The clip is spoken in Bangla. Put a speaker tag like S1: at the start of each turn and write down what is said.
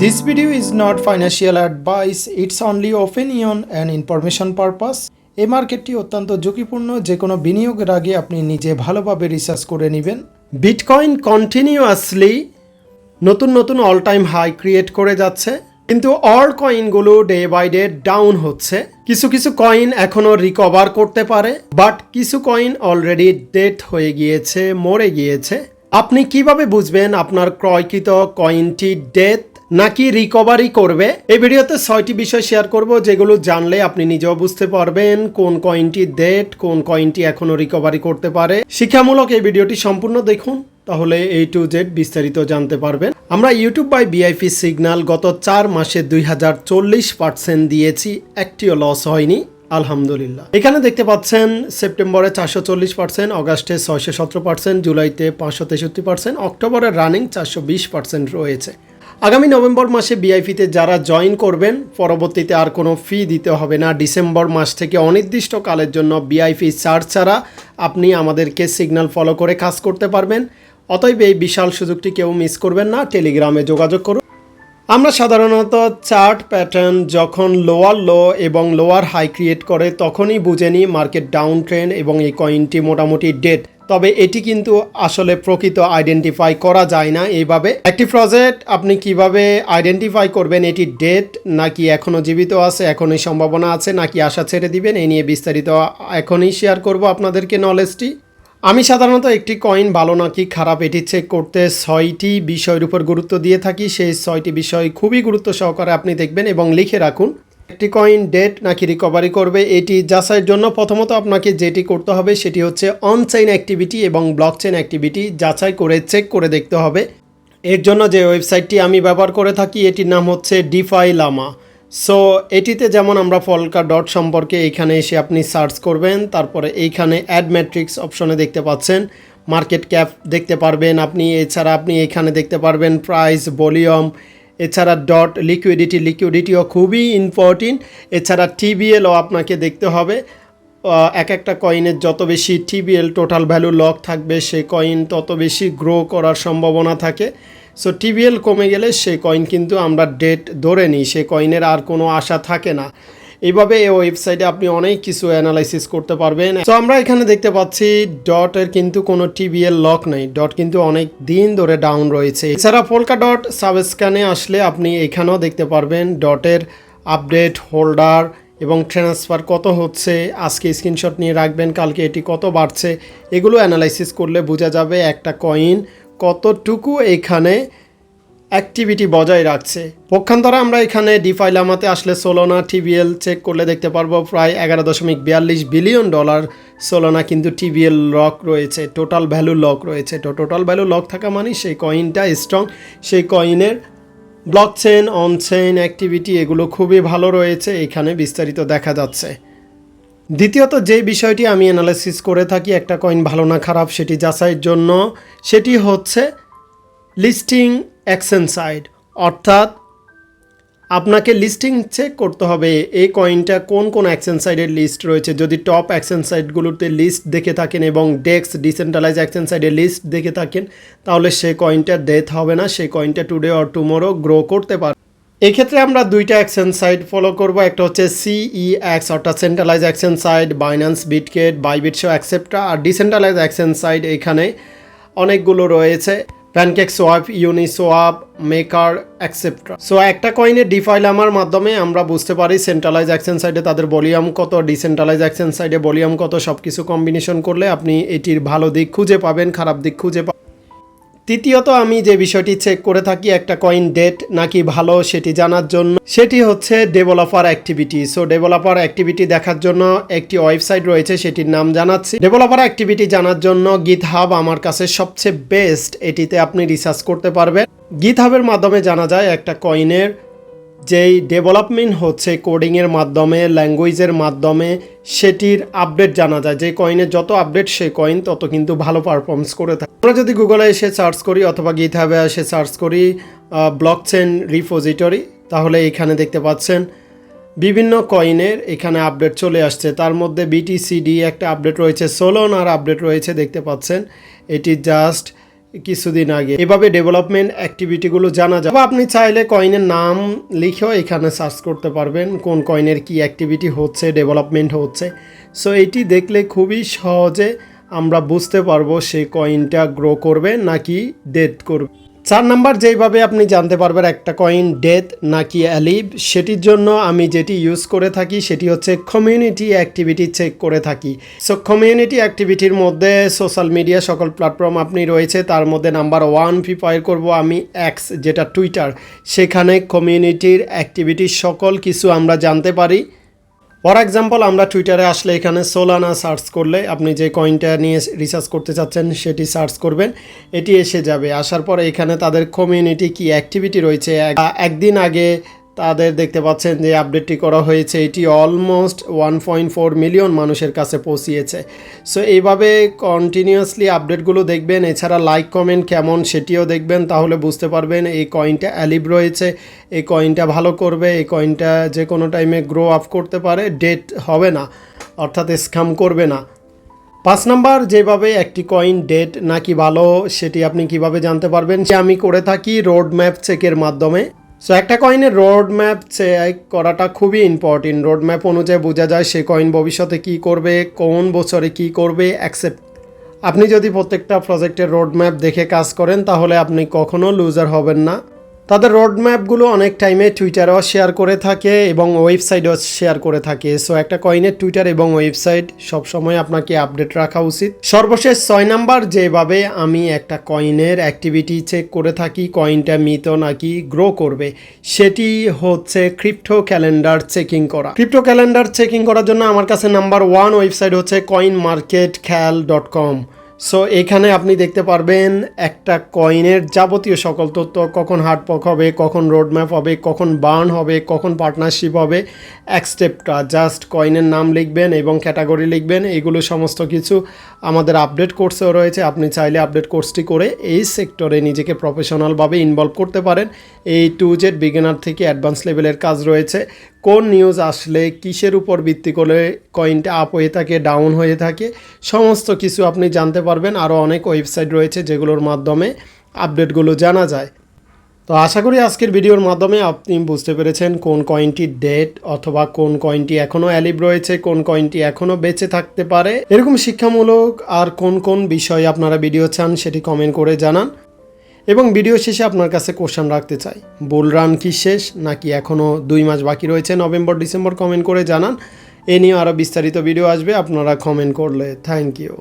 S1: This video is not financial advice, it's only opinion and information purpose. এই মার্কেটটি অত্যন্ত ঝুঁকিপূর্ণ। যে কোনো বিনিয়োগের আগে আপনি নিজে ভালোভাবে রিসার্চ করে নেবেন। বিটকয়েন কন্টিনিউয়াসলি নতুন নতুন অল টাইম হাই ক্রিয়েট করে যাচ্ছে। কিন্তু অল কয়েনগুলো ডে বাই ডে ডাউন হচ্ছে। কিছু কিছু কয়েন এখনও রিকভার করতে পারে। বাট কিছু কয়েন অলরেডি ডেথ হয়ে গিয়েছে মরে গিয়েছে। আপনি কীভাবে বুঝবেন আপনার ক্রয়কৃত কয়েনটি ডেথ নাকি রিকভারি করবে? এই ভিডিওতে ছয়টি বিষয় শেয়ার করব, যেগুলো জানলে আপনি নিজেও বুঝতে পারবেন কোন কয়েনটি ডেট কোন কয়েনটি এখনও রিকভারি করতে পারে। শিক্ষামূলক এই ভিডিওটি সম্পূর্ণ দেখুন, তাহলে এই টু জেড বিস্তারিত জানতে পারবেন। আমরা ইউটিউব বাই বিআইপি সিগন্যাল গত চার মাসে দুই হাজার চল্লিশ পার্সেন্ট দিয়েছি, একটিও লস হয়নি, আলহামদুলিল্লাহ। এখানে দেখতে পাচ্ছেন, সেপ্টেম্বরে চারশো চল্লিশ পার্সেন্ট অগাস্টে ছয়শো সতেরো পার্সেন্ট জুলাইতে পাঁচশো তেষট্টি পার্সেন্ট অক্টোবরে রানিং চারশো বিশ পার্সেন্ট রয়েছে। আগামী নভেম্বর মাসে বিআইপিতে যারা জয়েন করবেন, পরবর্তীতে আর কোনো ফি দিতে হবে না। ডিসেম্বর মাস থেকে অনির্দিষ্টকালের জন্য বিআইপি চার্জ ছাড়া আপনি আমাদেরকে সিগন্যাল ফলো করে কাজ করতে পারবেন। অতএব এই বিশাল সুযোগটি কেউ মিস করবেন না। টেলিগ্রামে যোগাযোগ করুন। আমরা সাধারণত চার্ট প্যাটার্ন যখন লোয়ার লো এবং লোয়ার হাই ক্রিয়েট করে, তখনই বুঝে নিই মার্কেট ডাউন ট্রেন্ড এবং এই কয়েনটি মোটামুটি ডেট তবে এটি কিন্তু আসলে প্রকৃত আইডেন্টিফাই করা যায় না এইভাবে। একটি প্রজেক্ট আপনি কীভাবে আইডেন্টিফাই করবেন, এটি ডেট নাকি এখনও জীবিত আছে, এখনই সম্ভাবনা আছে, নাকি আশা ছেড়ে দিবেন এই নিয়ে বিস্তারিত এখনই শেয়ার করব আপনাদেরকে নলেজটি আমি সাধারণত একটি কয়েন ভালো নাকি খারাপ এটি চেক করতে ছয়টি বিষয়ের উপর গুরুত্ব দিয়ে থাকি। সেই ছয়টি বিষয় খুবই গুরুত্ব সহকারে আপনি দেখবেন এবং লিখে রাখুন। একটি কয়েন ডেট নাকি রিকভারি করবে, এটি যাচাইয়ের জন্য প্রথমত আপনাকে যেটি করতে হবে সেটি হচ্ছে অনচাইন অ্যাক্টিভিটি এবং ব্লক চেইন অ্যাক্টিভিটি যাচাই করে চেক করে দেখতে হবে। এর জন্য যে ওয়েবসাইটটি আমি ব্যবহার করে থাকি, এটির নাম হচ্ছে ডিফাই লামা সো এটিতে যেমন আমরা ফলকা ডট সম্পর্কে এইখানে এসে আপনি সার্চ করবেন, তারপরে এইখানে অ্যাড ম্যাট্রিক্স অপশনে দেখতে পাচ্ছেন মার্কেট ক্যাপ দেখতে পারবেন আপনি, এছাড়া আপনি এখানে দেখতে পারবেন প্রাইস ভলিউম এছাড়া ডট লিকুইডিটি লিকুইডিটিও খুবই ইম্পর্টেন্ট এছাড়া টিবিএলও আপনাকে দেখতে হবে। এক একটা কয়েনের যত বেশি টিবিএল টোটাল ভ্যালু লক থাকবে, সে কয়েন তত বেশি গ্রো করার সম্ভাবনা থাকে। সো টিবিএল কমে গেলে সে কয়েন কিন্তু আমরা ডেট ধরে নিই। সে কয়েনের আর কোনো আশা থাকে না। এইভাবে এই ওয়েবসাইটে আপনি অনেক কিছু অ্যানালাইসিস করতে পারবেন। তো আমরা এখানে দেখতে পাচ্ছি ডটের কিন্তু কোনো টিবিএল লক নেই। ডট কিন্তু অনেক দিন ধরে ডাউন রয়েছে। এছাড়া পোলকা ডট সাবস্ক্যানে আসলে আপনি এখানেও দেখতে পারবেন ডটের আপডেট হোল্ডার এবং ট্রান্সফার কত হচ্ছে। আজকে স্ক্রিনশট নিয়ে রাখবেন, কালকে এটি কত বাড়ছে। এগুলো অ্যানালাইসিস করলে বোঝা যাবে একটা কয়েন কতটুকু এখানে অ্যাক্টিভিটি বজায় রাখছে। পক্ষান্তরে আমরা এখানে ডিফাই লামাতে আসলে সোলোনা টিবিএল চেক করলে দেখতে পারব, প্রায় এগারো দশমিক বিয়াল্লিশ বিলিয়ন ডলার সোলোনা কিন্তু টিবিএল লক রয়েছে টোটাল ভ্যালু লক রয়েছে। তো টোটাল ভ্যালু লক থাকা মানে সেই কয়েনটা স্ট্রং সেই কয়েনের blockchain on chain activity এগুলো খুবই ভালো রয়েছে, এখানে বিস্তারিত দেখা যাচ্ছে। দ্বিতীয়ত যে বিষয়টি আমি অ্যানালাইসিস করে থাকি, একটা কয়েন ভালো না খারাপ, সেটি যাচাইয়ের জন্য, সেটি হচ্ছে লিস্টিং অ্যাকশন সাইড। অর্থাৎ আপনাকে লিস্টিং চেক করতে হবে এই কয়েনটা কোন কোন অ্যাকশন সাইডের লিস্ট রয়েছে। যদি টপ অ্যাকশন সাইডগুলোতে লিস্ট দেখে থাকেন এবং ডেক্স ডিসেন্ট্রালাইজ অ্যাকশন সাইডের লিস্ট দেখে থাকেন, তাহলে সেই কয়েনটা ডেথ হবে না সেই কয়েনটা টুডে অর টুমোরো গ্রো করতে পারে এক্ষেত্রে আমরা দুইটা অ্যাকশন সাইট ফলো করব, একটা হচ্ছে সিই এক্স অর্থাৎ centralize action site Binance Bitget Bybit so etcetera আর ডিসেন্ট্রালাইজ অ্যাকশন সাইট এখানে অনেকগুলো রয়েছে। PancakeSwap Uniswap Maker etcetera so একটা কয়েনের ডিফাইল আমার মাধ্যমে আমরা বুঝতে পারি সেন্ট্রালাইজ অ্যাকশন সাইডে তাদের ভলিউম কত ডিসেন্ট্রালাইজ অ্যাকশন সাইডে ভলিউম কত সব কিছু কম্বিনেশন করলে আপনি এটির ভালো দিক খুঁজে পাবেন, খারাপ দিক খুঁজে পাবেন তৃতীয়ত আমি যে বিষয়টি চেক করে থাকি একটা কয়েন ডেট নাকি ভালো সেটি জানার জন্য, সেটি হচ্ছে developer activity so developer activity দেখার জন্য একটি ওয়েবসাইট রয়েছে, সেটির নাম জানাচ্ছি। ডেভেলপার অ্যাক্টিভিটি জানার জন্য গিট হাব আমার কাছে সবচেয়ে বেস্ট এটিতে আপনি রিসার্চ করতে পারবেন। গিট হাবের মাধ্যমে জানা যায় একটা কয়েনের যেই ডেভেলপমেন্ট হচ্ছে কোডিংয়ের মাধ্যমে, ল্যাঙ্গুয়েজের মাধ্যমে, সেটির আপডেট জানা যায়। যে কয়েনের যত আপডেট সেই কয়েন, তত কিন্তু ভালো পারফরমেন্স করে থাকে। আমরা যদি গুগলে এসে সার্চ করি অথবা গিটহাবে এসে সার্চ করি ব্লক চেন রিপোজিটরি তাহলে এখানে দেখতে পাচ্ছেন বিভিন্ন কয়েনের এখানে আপডেট চলে আসছে। তার মধ্যে বিটিসিডি একটা আপডেট রয়েছে সোলন আর আপডেট রয়েছে, দেখতে পাচ্ছেন। এটি জাস্ট কিছুদিন আগে। এভাবে ডেভেলপমেন্ট অ্যাক্টিভিটিগুলো জানা যায়। আপনি চাইলে কয়েনের নাম লিখেও এখানে সার্চ করতে পারবেন, কোন কয়েনের কি অ্যাক্টিভিটি হচ্ছে ডেভেলপমেন্ট হচ্ছে। সো এটি দেখলে খুবই সহজে আমরা বুঝতে পারব সে কয়েনটা গ্রো করবে নাকি ডেথ করবে। চার নাম্বার যেইভাবে আপনি জানতে পারবেন একটা কয়েন ডেথ নাকি অ্যালিভ সেটির জন্য আমি যেটি ইউজ করে থাকি সেটি হচ্ছে কমিউনিটি অ্যাক্টিভিটি চেক করে থাকি। সো কমিউনিটি অ্যাক্টিভিটির মধ্যে সোশ্যাল মিডিয়া সকল প্ল্যাটফর্ম আপনি রয়েছে, তার মধ্যে নাম্বার ওয়ান প্রিপেয়ার করব আমি এক্স যেটা টুইটার সেখানে কমিউনিটির অ্যাক্টিভিটির সকল কিছু আমরা জানতে পারি। ফর এক্সাম্পল আমরা টুইটারে আসলে এখানে সোলানা সার্চ করলে আপনি যে কয়েনটা নিয়ে রিসার্চ করতে চাচ্ছেন, সেটি সার্চ করবেন। এটি এসে যাবে। আসার পর এখানে তাদের কমিউনিটি কি অ্যাক্টিভিটি রয়েছে? এক- একদিন আগে তাদের দেখতে পাচ্ছেন যে আপডেটটি করা হয়েছে, এটি almost one point four million মানুষের কাছে পৌঁছিয়েছে। সো এইভাবে কন্টিনিউয়াসলি আপডেটগুলো দেখবেন, এছাড়া লাইক কমেন্ট কেমন সেটিও দেখবেন, তাহলে বুঝতে পারবেন এই কয়েনটা অ্যালিভ রয়েছে, এই কয়েনটা ভালো করবে, এই কয়েনটা যে কোনো টাইমে গ্রো আপ করতে পারে ডেট হবে না, অর্থাৎ স্ক্যাম করবে না। পাঁচ নাম্বার, যেভাবে একটি কয়েন ডেট নাকি ভালো, সেটি আপনি কীভাবে জানতে পারবেন, সে আমি করে থাকি রোড ম্যাপ চেকের মাধ্যমে। সো একটা কয়েনের রোড ম্যাপ করাটা খুবই ইম্পর্টেন্ট রোড ম্যাপ অনুযায়ী বোঝা যায় সে কয়েন ভবিষ্যতে কি করবে, কোন বছরে কি করবে অ্যাকসেপ্ট আপনি যদি প্রত্যেকটা প্রজেক্টের রোড ম্যাপ দেখে কাজ করেন, তাহলে আপনি কখনো লুজার হবেন না। তাদের রোড ম্যাপগুলো অনেক টাইমে টুইটারেও শেয়ার করে থাকে এবং ওয়েবসাইটও শেয়ার করে থাকে। সো একটা কয়েনের টুইটার এবং ওয়েবসাইট সবসময় আপনাকে আপডেট রাখা উচিত। সর্বশেষ ছয় নাম্বার, যেভাবে আমি একটা কয়েনের অ্যাক্টিভিটি চেক করে থাকি কয়েনটা মৃত নাকি গ্রো করবে, সেটি হচ্ছে ক্রিপ্টো ক্যালেন্ডার চেকিং করা। ক্রিপ্টো ক্যালেন্ডার চেকিং করার জন্য আমার কাছে নাম্বার ওয়ান ওয়েবসাইট হচ্ছে coin market খ্যাল dot com so এখানে আপনি দেখতে পারবেন একটা কয়েনের যাবতীয় সকল তথ্য, কখন হার্ডপক হবে, কখন রোডম্যাপ হবে, কখন বার্ন হবে, কখন পার্টনারশিপ হবে, এক স্টেপটা জাস্ট কয়েনের নাম লিখবেন এবং ক্যাটাগরি লিখবেন, এগুলো সমস্ত কিছু আমাদের আপডেট কোর্সেও রয়েছে। আপনি চাইলে আপডেট কোর্সটি করে এই সেক্টরে নিজেকে প্রফেশনালভাবে ইনভলভ করতে পারেন। এই টু জেড বিগিনার থেকে অ্যাডভান্স লেভেলের কাজ রয়েছে। কোন নিউজ আসলে কিসের উপর ভিত্তি করে কয়েনটা আপ হয়ে থাকে ডাউন হয়ে থাকে, সমস্ত কিছু আপনি জানতে পারবেন। আরও অনেক ওয়েবসাইট রয়েছে যেগুলোর মাধ্যমে আপডেটগুলো জানা যায়। তো আশা করি আজকের ভিডিওর মাধ্যমে আপনি বুঝতে পেরেছেন কোন কয়েনটি ডেট অথবা কোন কয়েনটি এখনও অ্যালিভ রয়েছে, কোন কয়েনটি এখনও বেঁচে থাকতে পারে। এরকম শিক্ষামূলক আর কোন কোন বিষয়ে আপনারা ভিডিও চান সেটি কমেন্ট করে জানান। এবং ভিডিও শেষে আপনার কাছে কোশ্চান রাখতে চাই। বুল রান কি শেষ নাকি এখনও দুই মাস বাকি রয়েছে, নভেম্বর, ডিসেম্বর কমেন্ট করে জানান। এ নিয়ে আরও বিস্তারিত ভিডিও আসবে, আপনারা কমেন্ট করলে থ্যাংক ইউ